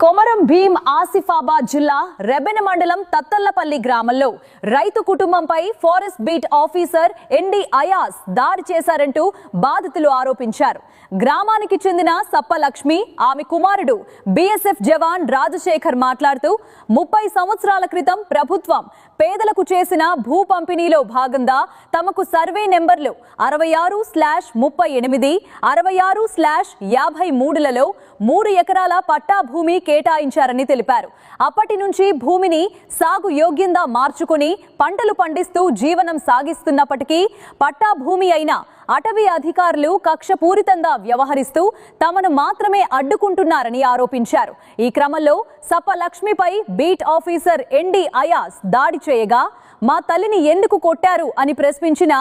కొమరం భీం ఆసిఫాబాద్ జిల్లా రెబెన మండలం తత్తల్లపల్లి గ్రామంలో రైతు కుటుంబంపై forest beat officer MD Ayas దాడి చేశారంటూ బాధితులు ఆరోపించారు. గ్రామానికి చెందిన సప్పలక్ష్మి ఆమె కుమారుడు బీఎస్ఎఫ్ జవాన్ రాజశేఖర్ మాట్లాడుతూ ముప్పై సంవత్సరాల క్రితం ప్రభుత్వం పేదలకు చేసిన భూ పంపిణీలో భాగంగా తమకు సర్వే నెంబర్లు అరవై ఆరు స్లాష్ ముప్పై ఎనిమిది అరవై ఆరు స్లాష్ యాభై మూడులలో మూడు ఎకరాల పట్టా భూమి కేటాయించారని తెలిపారు. అప్పటి నుంచి భూమిని సాగు యోగ్యంగా మార్చుకుని పంటలు పండిస్తూ జీవనం సాగిస్తున్నప్పటికీ పట్టా భూమి అయిన అటవీ అధికారులు కక్షపూరితంగా వ్యవహరిస్తూ తమను మాత్రమే అడ్డుకుంటున్నారని ఆరోపించారు. ఈ క్రమంలో సప్ప లక్ష్మిపై బీట్ ఆఫీసర్ ఎన్డి అయాస్ దాడి చేయగా మా తల్లిని ఎందుకు కొట్టారు? అని ప్రశ్నించిన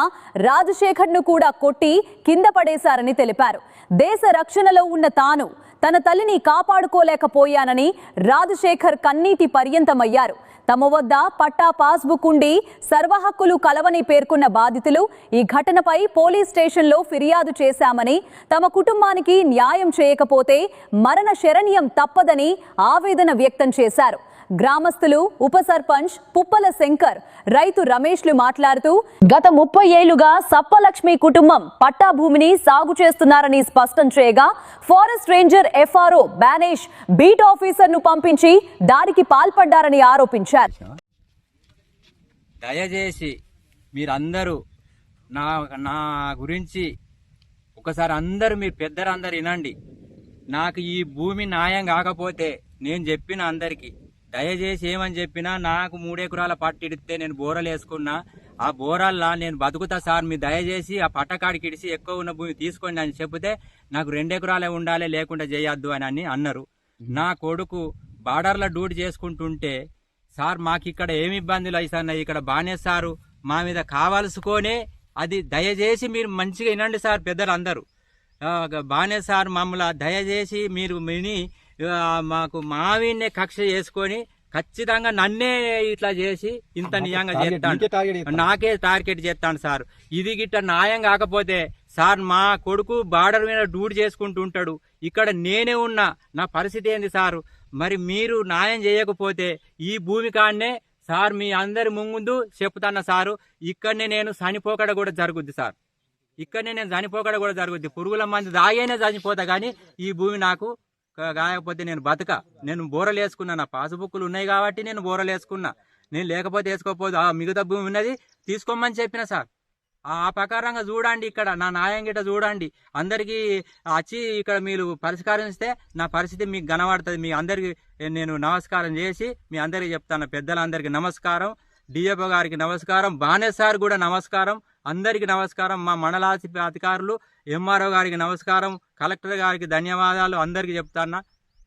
రాజశేఖర్ను కూడా కొట్టి కింద పడేశారని తెలిపారు. దేశ రక్షణలో ఉన్న తాను తన తల్లిని కాపాడుకోలేకపోయానని రాజశేఖర్ కన్నీటి పర్యంతమయ్యారు. తమ వద్ద పట్టా పాస్బుక్ ఉండి సర్వహక్కులు కలవని పేర్కొన్న బాధితులు ఈ ఘటనపై పోలీస్ స్టేషన్లో ఫిర్యాదు చేశామని తమ కుటుంబానికి న్యాయం చేయకపోతే మరణ శరణ్యం తప్పదని ఆవేదన వ్యక్తం చేశారు. గ్రామస్తులు ఉప సర్పంచ్ పుప్పల శంకర్ రైతు రమేష్లు మాట్లాడుతూ గత ముప్పై ఏళ్ళుగా సప్పలక్ష్మి కుటుంబం పట్టా భూమిని సాగు చేస్తున్నారని స్పష్టం చేయగా forest ranger FRO Byanesh beat ఆఫీసర్ను పంపించి దాడికి పాల్పడ్డారని ఆరోపించారు. దయచేసి మీరందరూ నా నా గురించి ఒకసారి అందరూ మీరు పెద్దరందరు వినండి. నాకు ఈ భూమి న్యాయం కాకపోతే నేను చెప్పిన అందరికీ దయచేసి ఏమని చెప్పినా నాకు మూడెకరాల పట్టు ఇడితే నేను బోరలు వేసుకున్నా ఆ బోరాల్లో నేను బతుకుతా సార్ మీరు దయచేసి ఆ పట్టకాడికి ఇడిసి ఎక్కువ ఉన్న భూమి తీసుకోండి అని చెబితే నాకు రెండెకరాలే ఉండాలి లేకుండా చేయొద్దు అని అని అన్నారు. నా కొడుకు బార్డర్లో డ్యూటీ చేసుకుంటుంటే సార్ మాకు ఇక్కడ ఏమి ఇబ్బందులు అవుతున్నాయి ఇక్కడ బానే సారు మా మీద కావాల్సుకొనే అది దయచేసి మీరు మంచిగా వినండి సార్ పెద్దలు అందరూ బానే సార్ మమ్మల్ని దయచేసి మీరు విని మాకు మావిన్నే కక్ష చేసుకొని ఖచ్చితంగా నన్నే ఇట్లా చేసి ఇంత నియంగా చేస్తాను నాకే టార్గెట్ చేస్తాను సార్. ఇది గిట్ట న్యాయం కాకపోతే సార్ మా కొడుకు బార్డర్ మీద డ్యూటీ చేసుకుంటూ ఉంటాడు. ఇక్కడ నేనే ఉన్నా. నా పరిస్థితి ఏంది సారు? మరి మీరు న్యాయం చేయకపోతే ఈ భూమి కాడనే సార్ మీ అందరి ముందు చెప్తాను సారు ఇక్కడనే నేను చనిపోకడ కూడా జరుగుద్ది సార్. ఇక్కడనే నేను చనిపోకడ కూడా జరుగుద్ది. పురుగుల మంది దాగైనా చనిపోతా కానీ ఈ భూమి నాకు కాకపోతే నేను బతక. నేను బోరలు వేసుకున్నా నా పాస్బుక్లు ఉన్నాయి కాబట్టి నేను బోరలు వేసుకున్నా. నేను లేకపోతే వేసుకోకపోదు. ఆ మిగతా భూమి ఉన్నది తీసుకోమని చెప్పిన సార్. ఆ ప్రకారంగా చూడండి ఇక్కడ. నా న్యాయం గిట్ట చూడండి. అందరికీ వచ్చి ఇక్కడ మీరు పరిష్కారం ఇస్తే నా పరిస్థితి మీకు కనబడుతుంది. మీ అందరికి నేను నమస్కారం చేసి మీ అందరికీ చెప్తాను. పెద్దలందరికీ నమస్కారం. డిఎఫ్ఓ గారికి నమస్కారం. బానే సార్ కూడా నమస్కారం. అందరికీ నమస్కారం. మా మండలాధి అధికారులు ఎంఆర్ఓ గారికి నమస్కారం. కలెక్టర్ గారికి ధన్యవాదాలు. అందరికీ చెప్తాన్నా.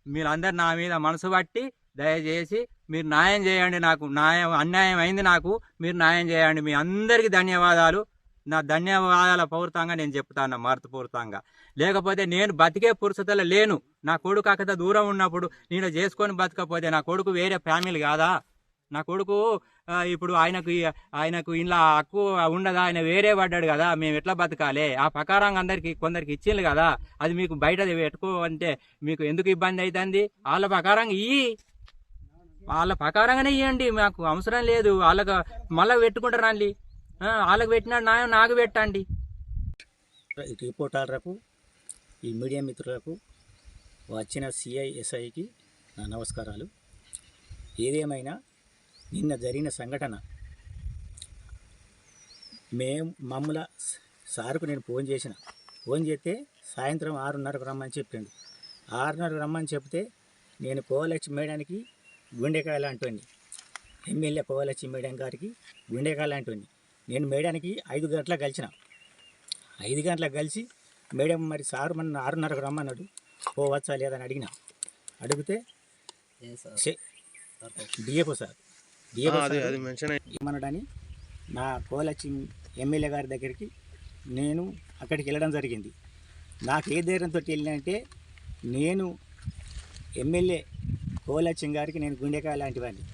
మీరందరు నా మీద మనసు పట్టి దయచేసి మీరు న్యాయం చేయండి నాకు. న్యాయం అన్యాయం అయింది నాకు. మీరు న్యాయం చేయండి. మీ అందరికీ ధన్యవాదాలు. నా ధన్యవాదాల పౌరుతంగా నేను చెప్తాను పూర్తంగా లేకపోతే నేను బతికే పురుషతలో లేను. నా కొడుకు అక్కడ దూరం ఉన్నప్పుడు నేను చేసుకొని బతకపోతే నా కొడుకు వేరే ఫ్యామిలీ కాదా? నా కొడుకు ఇప్పుడు ఆయనకు ఆయనకు ఇలా హక్కు ఉండదా? ఆయన వేరే పడ్డాడు కదా మేము ఎట్లా బతకాలి? ఆ ప్రకారంగా అందరికి కొందరికి ఇచ్చింది కదా అది మీకు బయట పెట్టుకో అంటే మీకు ఎందుకు ఇబ్బంది అవుతుంది వాళ్ళ ప్రకారంగా ఇయ్యి. వాళ్ళ ప్రకారంగానే ఇవ్వండి మాకు అవసరం లేదు. వాళ్ళకు మళ్ళీ పెట్టుకుంటారు అండి వాళ్ళకు పెట్టినాడు నా నాకు పెట్టండి. రిపోర్టర్లకు ఈ మీడియా మిత్రులకు వచ్చిన సిఐఎస్ఐకి నా నమస్కారాలు. ఏదేమైనా నిన్న జరిగిన సంఘటన. మేము మమ్మల సార్కు నేను ఫోన్ చేసిన. ఫోన్ చేస్తే సాయంత్రం ఆరున్నరకు రమ్మని చెప్పిండు. ఆరున్నరకు రమ్మని చెప్తే నేను కోవలక్ష్మి మేడానికి గుండెకాయ లాంటివాడిని. ఎమ్మెల్యే కోవలక్ష్మి మేడం గారికి గుండెకాయ లాంటివాడిని. నేను మేడానికి ఐదు గంటలకు కలిసిన. ఐదు గంటలకు కలిసి మేడం మరి సార్ మన ఆరున్నరకు రమ్మన్నాడు. పోవచ్చా లేదని అడిగిన. అడిగితే డిఎఫ్ఓ సార్. ఏమన్నాడని నా కోలచ్చి ఎమ్మెల్యే గారి దగ్గరికి నేను అక్కడికి వెళ్ళడం జరిగింది. నాకు ఏ ధైర్యంతో వెళ్ళినంటే నేను ఎమ్మెల్యే కోలచ్యం గారికి నేను గుండెకాయ లాంటివాడిని.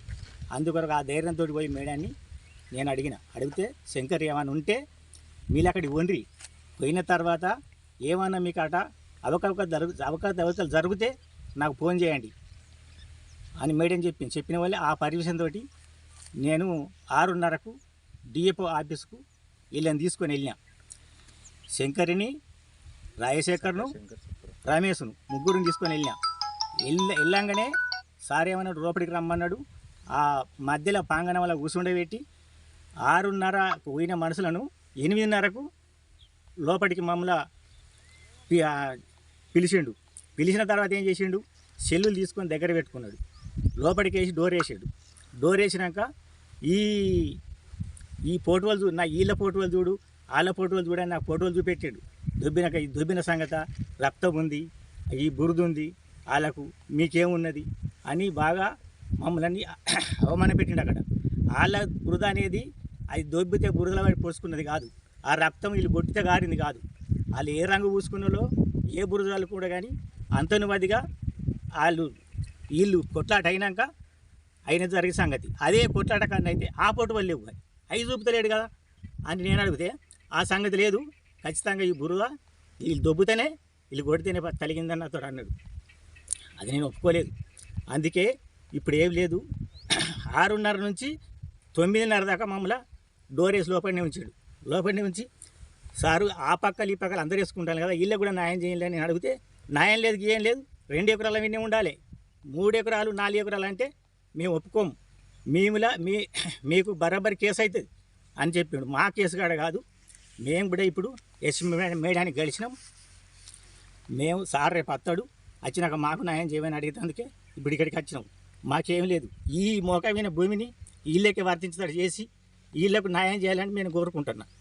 అందుకొరకు ఆ ధైర్యంతో పోయి మేడాన్ని నేను అడిగిన. అడిగితే శంకర్ ఏమైనా ఉంటే మీరు అక్కడికి వండ్రి పోయిన తర్వాత ఏమన్నా మీకు అట అవకాశ జరుగు అవకాశ అవకాశాలు జరిగితే నాకు ఫోన్ చేయండి అని మేడం చెప్పింది చెప్పిన వల్ల ఆ పర్మిషన్ తోటి నేను ఆరున్నరకు డిఎఫ్ఓ ఆఫీస్కు వీళ్ళని తీసుకొని వెళ్ళినా. శంకరిని రాజశేఖర్ను రమేష్ను ముగ్గురిని తీసుకొని వెళ్ళినా. వెళ్ళ వెళ్ళంగానే సార్ ఏమన్నాడు లోపలికి రమ్మన్నాడు. ఆ మధ్యలో పాంగణం వల్ల కూర్చుండబెట్టి ఆరున్నర పోయిన మనుషులను ఎనిమిదిన్నరకు లోపలికి మమ్మల్ని పి- పిలిచిండు. పిలిచిన తర్వాత ఏం చేసిండు? సెల్లులు తీసుకొని దగ్గర పెట్టుకున్నాడు. లోపలికి వేసి డోర్ వేసాడు. డోర్ వేసినాక ఈ ఈ ఫోటోలు చూడు నా వీళ్ళ ఫోటోలు చూడు వాళ్ళ ఫోటోలు చూడని నాకు ఫోటోలు చూపెట్టాడు. దొబ్బిన ఈ దొబ్బిన సంగత రక్తం ఉంది ఈ బురద ఉంది వాళ్ళకు మీకేమున్నది అని బాగా మమ్మల్ని అవమాన పెట్టిండు అక్కడ. వాళ్ళ బురద అనేది అది దొబ్బితే బురదల వాడి పోసుకున్నది కాదు. ఆ రక్తం వీళ్ళు గొట్టితే గారింది కాదు. వాళ్ళు ఏ రంగు పూసుకున్నలో ఏ బురదలు కూడా కానీ అంతనుమదిగా వాళ్ళు వీళ్ళు కొట్లాట అయినాక అయిన జరిగే సంగతి. అదే కొట్లాట కన్నా అయితే ఆ పోటు వాళ్ళు లేవు అవి చూపుతలేడు కదా? అని నేను అడిగితే ఆ సంగతి లేదు. ఖచ్చితంగా ఈ బురద వీళ్ళు దొబ్బుతేనే వీళ్ళు కొడితేనే తలిగిందని అతడు అన్నాడు. అది నేను ఒప్పుకోలేదు. అందుకే ఇప్పుడు ఏం లేదు. ఆరున్నర నుంచి తొమ్మిదిన్నర దాకా మమ్మల్ని డోర్ వేసి లోపలనే ఉంచాడు. లోపలనే ఉంచి సారు ఆ పక్కలు ఈ పక్కలు అందరూ వేసుకుంటాను కదా వీళ్ళకి కూడా న్యాయం చేయలేదు అని నేను అడిగితే న్యాయం లేదు ఏం లేదు. రెండు ఎకరాల వినే ఉండాలి. మూడు ఎకరాలు నాలుగు ఎకరాలు అంటే మేము ఒప్పుకోము. మేములా మీ మీకు బరాబర్ కేసు అవుతుంది అని చెప్పిండు. మా కేసు కాడ కాదు. మేము కూడా ఇప్పుడు ఎస్ మేడానికి గెలిచినాం మేము సార్ రేపు వస్తాడు. వచ్చినాక మాకు న్యాయం చేయమని అడిగినందుకే ఇప్పుడు ఇక్కడికి వచ్చినాం. మాకేం లేదు. ఈ మోకమైన భూమిని వీళ్ళకి వర్తించేటట్టు చేసి వీళ్ళకు న్యాయం చేయాలని నేను కోరుకుంటున్నాను